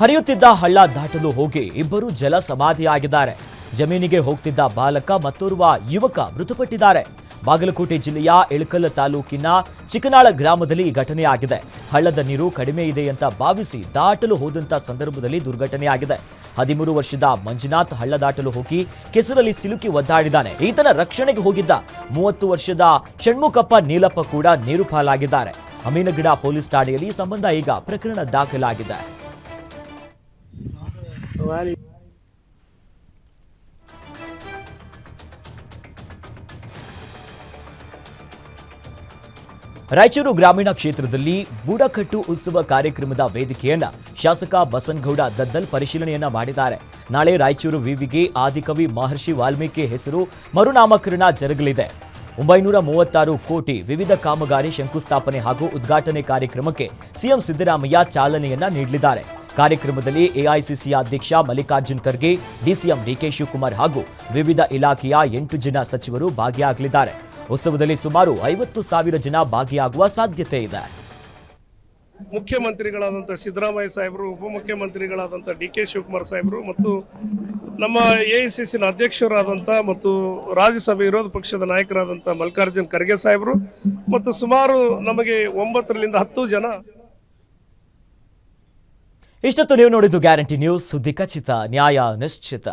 ಹರಿಯುತ್ತಿದ್ದ ಹಳ್ಳ ದಾಟಲು ಹೋಗಿ ಇಬ್ಬರು ಜಲ ಸಮಾಧಿಯಾಗಿದ್ದಾರೆ. ಜಮೀನಿಗೆ ಹೋಗ್ತಿದ್ದ ಬಾಲಕ ಮತ್ತೋರ್ವ ಯುವಕ ಮೃತಪಟ್ಟಿದ್ದಾರೆ. ಬಾಗಲಕೋಟೆ ಜಿಲ್ಲೆಯ ಇಳಕಲ್ ತಾಲೂಕಿನ ಚಿಕ್ಕನಾಳ ಗ್ರಾಮದಲ್ಲಿ ಈ ಘಟನೆಯಾಗಿದೆ ಹಳ್ಳದ ನೀರು ಕಡಿಮೆ ಇದೆ ಅಂತ ಭಾವಿಸಿ ದಾಟಲು ಹೋದಂತ ಸಂದರ್ಭದಲ್ಲಿ ದುರ್ಘಟನೆಯಾಗಿದೆ ಹದಿಮೂರು ವರ್ಷದ ಮಂಜುನಾಥ್ ಹಳ್ಳ ದಾಟಲು ಹೋಗಿ ಕೆಸರಲ್ಲಿ ಸಿಲುಕಿ ಒದ್ದಾಡಿದ್ದಾನೆ. ಈತನ ರಕ್ಷಣೆಗೆ ಹೋಗಿದ್ದ ಮೂವತ್ತು ವರ್ಷದ ಷಣ್ಮುಖಪ್ಪ ನೀಲಪ್ಪ ಕೂಡ ನೀರು ಪಾಲಾಗಿದ್ದಾರೆ. ಅಮೀನಗಿಡ ಪೊಲೀಸ್ ಠಾಣೆಯಲ್ಲಿ ಸಂಬಂಧ ಈಗ ಪ್ರಕರಣ ದಾಖಲಾಗಿದೆ. ರಾಯಚೂರು ಗ್ರಾಮೀಣ ಕ್ಷೇತ್ರದಲ್ಲಿ ಬುಡಕಟ್ಟು ಉತ್ಸವ ಕಾರ್ಯಕ್ರಮದ ವೇದಿಕೆಯನ್ನ ಶಾಸಕ ಬಸನಗೌಡ ದದ್ದಲ್ ಪರಿಶೀಲನೆಯನ್ನ ಮಾಡಿದ್ದಾರೆ. ನಾಳೆ ರಾಯಚೂರು ವಿವಿಗೆ ಆದಿಕವಿ ಮಹರ್ಷಿ ವಾಲ್ಮೀಕಿ ಹೆಸರು ಮರುನಾಮಕರಣ ಜರುಗಲಿದೆ. ಒಂಬೈನೂರ ಮೂವತ್ತಾರು ಕೋಟಿ ವಿವಿಧ ಕಾಮಗಾರಿ ಶಂಕುಸ್ಥಾಪನೆ ಹಾಗೂ ಉದ್ಘಾಟನೆ ಕಾರ್ಯಕ್ರಮಕ್ಕೆ ಸಿಎಂ ಸಿದ್ದರಾಮಯ್ಯ ಚಾಲನೆಯನ್ನ ನೀಡಲಿದ್ದಾರೆ. ಕಾರ್ಯಕ್ರಮದಲ್ಲಿ ಎಐಸಿಸಿ ಅಧ್ಯಕ್ಷ ಮಲ್ಲಿಕಾರ್ಜುನ್ ಖರ್ಗೆ, ಡಿಸಿಎಂ ಡಿಕೆ ಶಿವಕುಮಾರ್ ಹಾಗೂ ವಿವಿಧ ಇಲಾಖೆಯ ಎಂಟು ಜನ ಸಚಿವರು ಭಾಗಿಯಾಗಲಿದ್ದಾರೆ. ಉತ್ಸವದಲ್ಲಿ ಸುಮಾರು ಐವತ್ತು ಸಾವಿರ ಜನ ಭಾಗಿಯಾಗುವ ಸಾಧ್ಯತೆ ಇದೆ. ಮುಖ್ಯಮಂತ್ರಿಗಳಾದಂಥ ಸಿದ್ದರಾಮಯ್ಯ ಸಾಹೇಬರು, ಉಪಮುಖ್ಯಮಂತ್ರಿಗಳಾದಂಥ ಡಿ ಕೆ ಶಿವಕುಮಾರ್ ಸಾಹೇಬರು ಮತ್ತು ನಮ್ಮ ಎ ಐ ಸಿ ಸಿನ ಅಧ್ಯಕ್ಷರಾದಂಥ ಮತ್ತು ರಾಜ್ಯಸಭೆ ವಿರೋಧ ಪಕ್ಷದ ನಾಯಕರಾದಂಥ ಮಲ್ಲಿಕಾರ್ಜುನ್ ಖರ್ಗೆ ಸಾಹೇಬರು ಮತ್ತು ಸುಮಾರು ನಮಗೆ ಒಂಬತ್ತರಿಂದ ಹತ್ತು ಜನ ಇಷ್ಟೊತ್ತು ನೀವು ನೋಡಿದ್ದು ಗ್ಯಾರಂಟಿ ನ್ಯೂಸ್ ಸುದ್ದಿ ಖಚಿತ ನ್ಯಾಯ ನಿಶ್ಚಿತ.